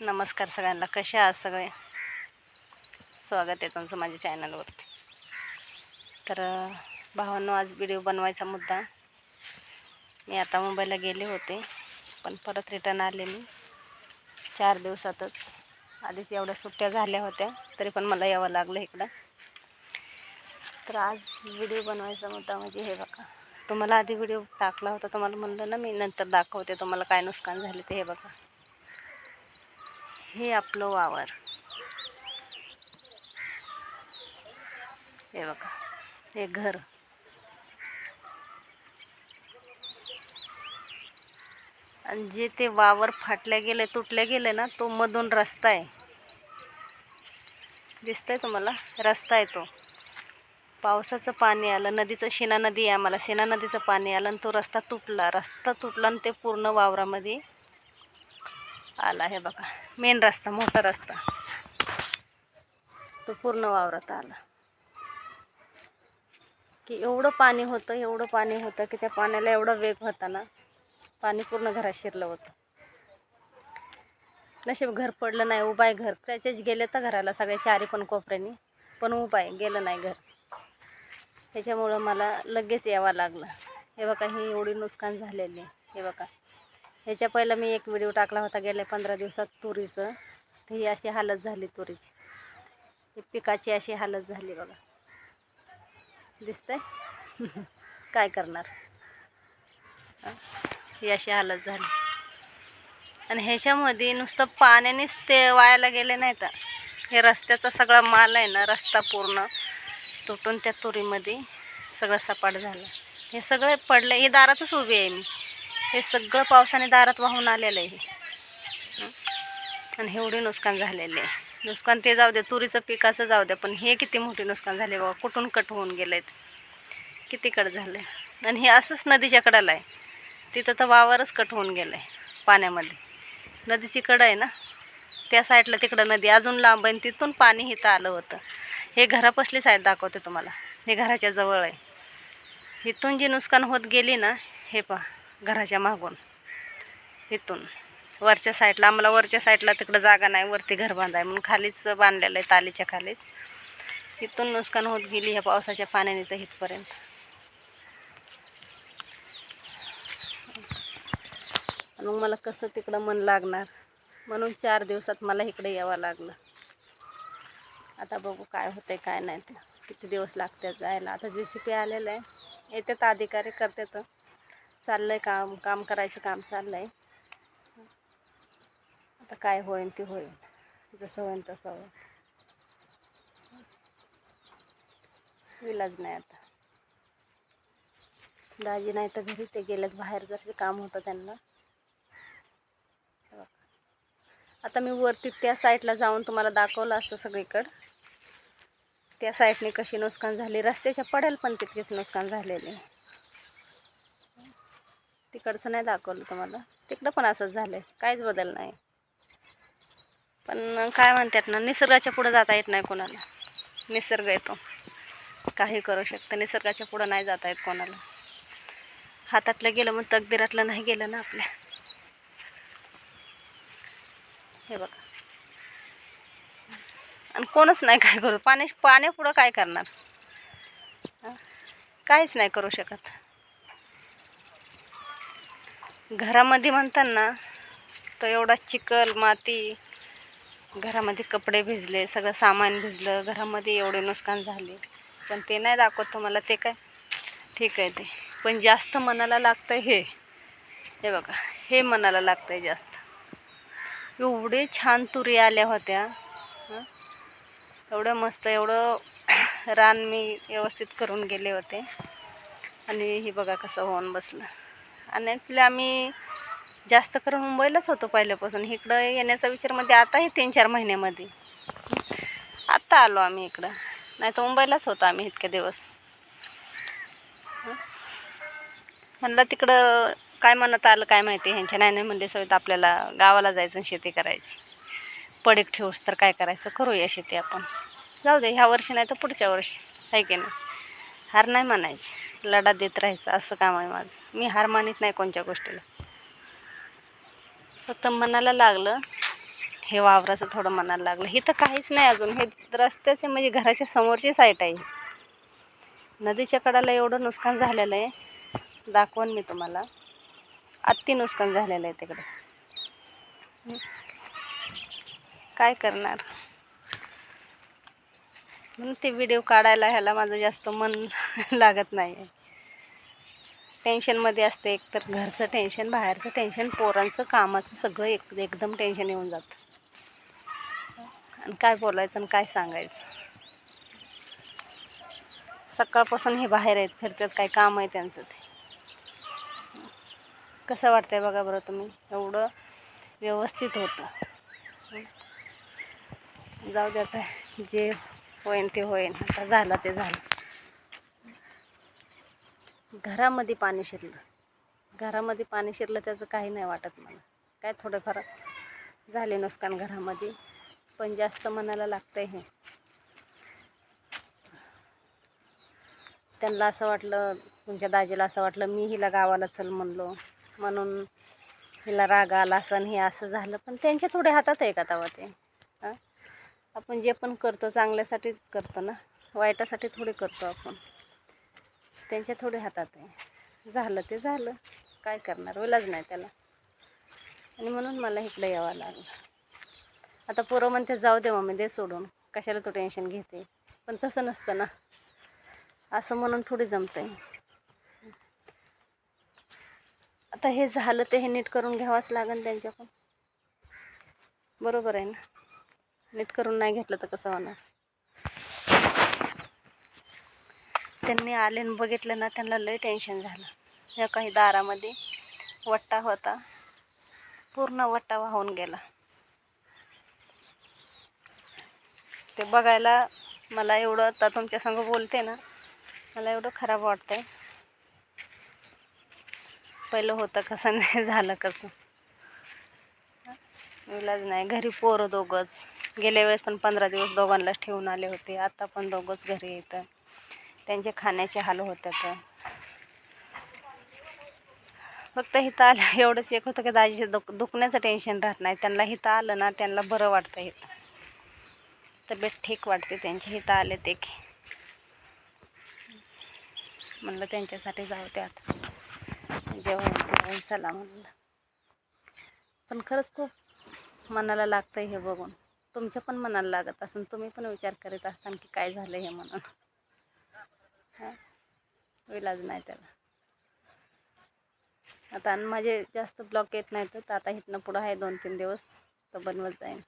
नमस्कार सगळ्यांना. कसे आहात सगळे? स्वागत आहे तुमचं माझ्या चॅनलवरती. तर भावांनो आज व्हिडिओ बनवायचा मुद्दा. मी आता मुंबईला गेले होते पण परत रिटर्न आले मी. चार दिवसातच. आधीच एवढ्या सुट्ट्या झाल्या होत्या तरी पण मला यावं लागलं इकडं. तर आज व्हिडिओ बनवायचा मुद्दा म्हणजे हे बघा. तुम्हाला आधी व्हिडिओ टाकला होता तुम्हाला म्हणलं ना मी नंतर दाखवते तुम्हाला काय नुकसान झाले ते हे बघा. हे आपलं वावर. हे बघा हे घर. आणि जे ते वावर फाटल्या गेले तुटल्या गेले ना तो मधून रस्ता आहे. दिसतंय तुम्हाला? रस्ता आहे तो. पावसाचं पाणी आलं नदीचं शिना नदी आहे आम्हाला. शिना नदीचं पाणी आलं आणि तो रस्ता तुटला. रस्ता तुटला आणि ते पूर्ण वावरामध्ये आला हे बघा. मेन रस्ता मोठा रस्ता. तो पूर्ण वावरात आला. की एवढं पाणी होतं एवढं पाणी होतं की त्या पाण्याला एवढा वेग होता ना. पाणी पूर्ण घरात शिरलं होतं. नशीब घर पडलं नाही उभा आहे घर. त्याचेच गेले तर घराला सगळ्या चारी पण कोपऱ्यानी. पण उभा आहे गेलं नाही घर. त्याच्यामुळं मला लगेच यावं लागलं. हे बघा ही एवढी नुकसान झालेली आहे. हे बघा. ह्याच्या पहिला मी एक व्हिडिओ टाकला होता गेल्या पंधरा दिवसात तुरीचं. तर ही अशी हालत झाली तुरीची. ही पिकाची अशी हालत झाली बघा. दिसतंय? काय करणार? ही अशी हालत झाली. आणि ह्याच्यामध्ये नुसतं पाण्यानेच ते वायाला गेले नाही तर. हे रस्त्याचा सगळा माल आहे ना रस्ता पूर्ण तुटून त्या तुरीमध्ये सगळं सपाट झालं. हे सगळं पडलं. हे दारातच उभी आहे मी. हे सगळं पावसाने दारात वाहून आलेलं आहे. हे आणि एवढे नुकसान झालेले आहे. नुकसान ते जाऊ दे तुरीचं पिकाचं जाऊ द्या पण हे किती मोठे नुकसान झाले बाबा कुठून कट होऊन गेले किती कट झाले आणि हे असंच नदीच्या कडाला आहे. तिथं तर वावरच कट होऊन गेलं आहे पाण्यामध्ये. नदीची कडं आहे ना? त्या साईडला तिकडं नदी अजून लांब आहे तिथून पाणी इथं आलं होतं. हे घरापसली साईड दाखवते तुम्हाला. हे घराच्या जवळ आहे. इथून जी नुकसान होत गेली ना हे पहा. घराच्या मागून. इथून. वरच्या साईडला आम्हाला वरच्या साईडला तिकडं जागा नाही वरती घर बांधाय म्हणून खालीच बांधलेलं आहे तालीच्या खालीच. इथून नुकसान होत गेली ह्या पावसाच्या पाण्याने तर इथपर्यंत. आणि मग मला कसं तिकडं मन लागणार? म्हणून चार दिवसात मला इकडे यावं लागलं. आता बघू काय होतंय काय नाही ते. किती दिवस लागतात जायला. आता जे सी पी आलेलं आहे. येतात अधिकारी करतात. चाललं आहे काम काम करायचं काम चाललं आहे आता काय होईल ते होईल जसं होईल तसं होईल विलाज नाही आता. दाजी नाही तर घरी ते गेलेत बाहेर जसे काम होतं त्यांना. आता मी वरती त्या साईडला जाऊन तुम्हाला दाखवलं असतं सगळीकडं. त्या साईडने कशी नुकसान झाली रस्त्याच्या पडेल पण तितकेच नुकसान झालेले. तिकडचं नाही दाखवलं तुम्हाला. तिकडं पण असंच झालं आहे काहीच बदल नाही. पण काय म्हणतात ना निसर्गाच्या पुढं जाता येत नाही कोणाला. निसर्ग येतो. काही करू शकतं. निसर्गाच्या पुढं नाही जाता येत कोणाला. हातातलं गेलं मग तकदिरातलं नाही गेलं ना आपल्या. हे बघा. आणि कोणच नाही काय करू. पाणी पाण्यापुढं काय करणार? काहीच नाही करू शकत. घरामध्ये म्हणताना तो एवढा चिखल माती घरामध्ये कपडे भिजले सगळं सामान भिजलं घरामध्ये एवढे नुकसान झाले. पण ते नाही दाखवत तुम्हाला ते काय? ठीक आहे ते. पण जास्त मनाला लागतं हे. हे बघा हे मनाला लागतं आहे जास्त. एवढे छान तुरी आल्या होत्या एवढं मस्त एवढं रान मी व्यवस्थित करून गेले होते. आणि हे बघा कसं होऊन बसलं. आणि ॲक्च्युली आम्ही जास्त करून मुंबईलाच होतो पहिल्यापासून. इकडं येण्याचा विचार म्हणजे आता हे तीन चार महिन्यामध्ये. आत्ता आलो आम्ही इकडं. नाही तर मुंबईलाच होतो आम्ही इतके दिवस. म्हणलं तिकडं काय म्हणत आलं काय माहिती? ह्यांच्या नाही नाही म्हणजे सवयत आपल्याला गावाला जायचं आणि शेती करायची. पडीक ठेवूस तर काय करायचं? करूया शेती आपण. जाऊ दे ह्या वर्षी नाही तर पुढच्या वर्षी. आहे की नाही? हार नाही मानायची. लढा देत राहायचं असं काम आहे माझं. मी हार मानित नाही कोणत्या गोष्टीला. फक्त मनाला लागलं हे वावराचं थोडं मनाला लागलं. हे तर काहीच नाही अजून. हे रस्त्याचे म्हणजे घराच्या समोरची साईट आहे. नदीच्या कडाला एवढं नुकसान झालेलं आहे. दाखवून मी तुम्हाला. अति नुकसान झालेलं आहे तिकडे. काय करणार? म्हणून ते व्हिडिओ काढायला ह्याला माझं जास्त मन लागत नाही आहे टेन्शनमध्ये असते एकतर घरचं टेन्शन बाहेरचं टेन्शन पोरांचं कामाचं सगळं एक एकदम टेन्शन येऊन जातं. आणि काय बोलायचं आणि काय सांगायचं? सकाळपासून हे बाहेर आहेत फिरतात काय काम आहे त्यांचं ते. कसं वाटतंय बघा बरं तुम्ही? एवढं व्यवस्थित होतं. जाऊ द्याचं जे होईन ते होईन. आता झालं ते झालं. घरामध्ये पाणी शिरलं. घरामध्ये पाणी शिरलं त्याचं काही नाही वाटत मला. काय थोडंफार झाले नुकसान घरामध्ये पण जास्त मनाला लागतंय हे. त्यांना असं वाटलं तुमच्या दाजीला असं वाटलं मी हिला गावाला चल म्हणलो. म्हणून हिला राग आला असं हे असं झालं. पण त्यांच्या थोड्या हातात आहे का तेव्हा ते? आपण जे पण करतो चांगल्यासाठीच करतो ना. वाईटासाठी थोडी करतो आपण. त्यांच्या थोडे हातात आहे. झालं ते झालं. काय करणार? ओलाज नाही त्याला. आणि म्हणून मला इकडं यावं लागलं. आता पोरं म्हणते जाऊ दे मम्मी दे सोडून. कशाला तो टेन्शन घेते? पण तसं नसतं ना. असं म्हणून थोडी जमतं आहे आता हे झालं ते हे नीट करून घ्यावंच लागेल त्यांच्याकडून. बरोबर आहे ना? नीट करून नाही घेतलं तर कसं होणार? त्यांनी आले आणि बघितलं ना त्यांना लय टेन्शन झालं. या काही दारामध्ये वट्टा होता. पूर्ण वट्टा वाहून गेला. ते बघायला मला एवढं आता तुमच्या संग बोलते ना मला एवढं खराब वाटतंय. पहिलं होतं कसं नाही झालं कसं. इलाज नाही घरी पोरं दोघंच. गेल्या वेळेस पण पंधरा दिवस दोघांनाच ठेवून आले होते. आता पण दोघंच घरी येतं त्यांचे खाण्याचे हाल होतात. फक्त इथं आलं एवढंच एक होतं की दाजीचं दुख दुखण्याचं टेन्शन राहत नाही. त्यांना इथं आलं ना त्यांना बरं वाटतं इथं तब्येत ठीक वाटते त्यांची इथं आले ते की. म्हणलं त्यांच्यासाठी जाऊ ते आता. जेवण चला म्हणलं. पण खरंच खूप मनाला लागतं हे बघून. तुमच्या पण मनाला लागत असून तुम्ही पण विचार करीत असताना की काय झालं हे म्हणून. हां? इलाज नाही त्याला. आता आणि माझे जास्त ब्लॉक येत नाही तर आता इथनं पुढं आहे दोन तीन दिवस तर बनवत जाईन.